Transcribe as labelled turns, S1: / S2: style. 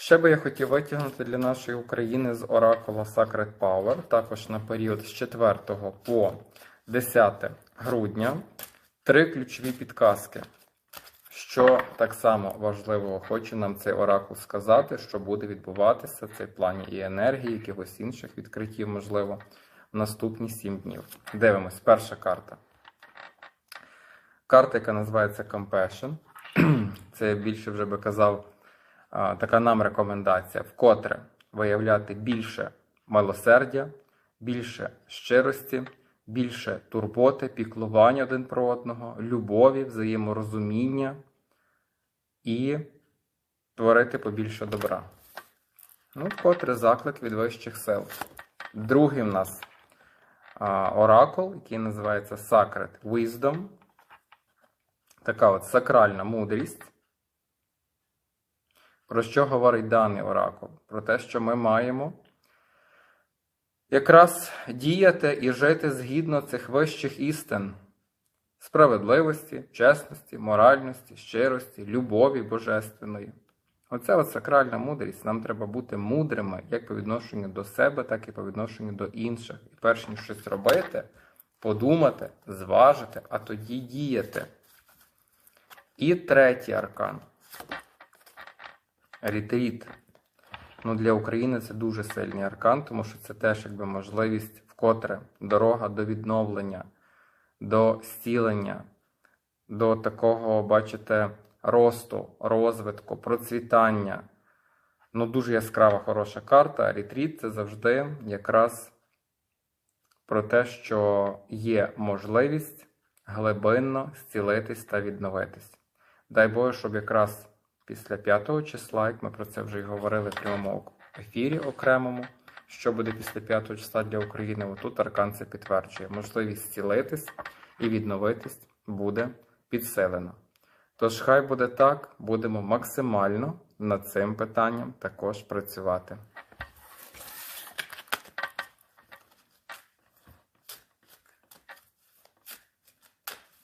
S1: Ще би я хотів витягнути для нашої України з оракула Sacred Power, також на період з 4 по 10 грудня, три ключові підказки. Що так само важливого хоче нам цей оракул сказати, що буде відбуватися в цей плані і енергії, якихось інших відкриттів, можливо, в наступні 7 днів. Дивимось, перша карта. Карта, яка називається Compassion. Це я більше вже би казав, така нам рекомендація, вкотре виявляти більше милосердя, більше щирості, більше турботи, піклування один про одного, любові, взаєморозуміння і творити побільше добра. Ну, вкотре заклик від вищих сил. Другий в нас а, оракул, який називається Sacred Wisdom. Така от сакральна мудрість. Про що говорить даний оракул? Про те, що ми маємо якраз діяти і жити згідно цих вищих істин справедливості, чесності, моральності, щирості, любові божественної. Оця от сакральна мудрість. Нам треба бути мудрими як по відношенню до себе, так і по відношенню до інших. І перш ніж щось робити, подумати, зважити, а тоді діяти. І третій аркан. Ретріт. Ну, для України це дуже сильний аркан, тому що це теж якби можливість вкотре дорога до відновлення, до зцілення, до такого, бачите, росту, розвитку, процвітання. Ну, дуже яскрава хороша карта. Ретріт це завжди якраз про те, що є можливість глибинно зцілитись та відновитись. Дай Боже, щоб якраз після 5 числа, як ми про це вже й говорили в прямому ефірі окремому, що буде після 5 числа для України, отут аркан це підтверджує. Можливість зцілитись і відновитись буде підсилена. Тож, хай буде так, будемо максимально над цим питанням також працювати.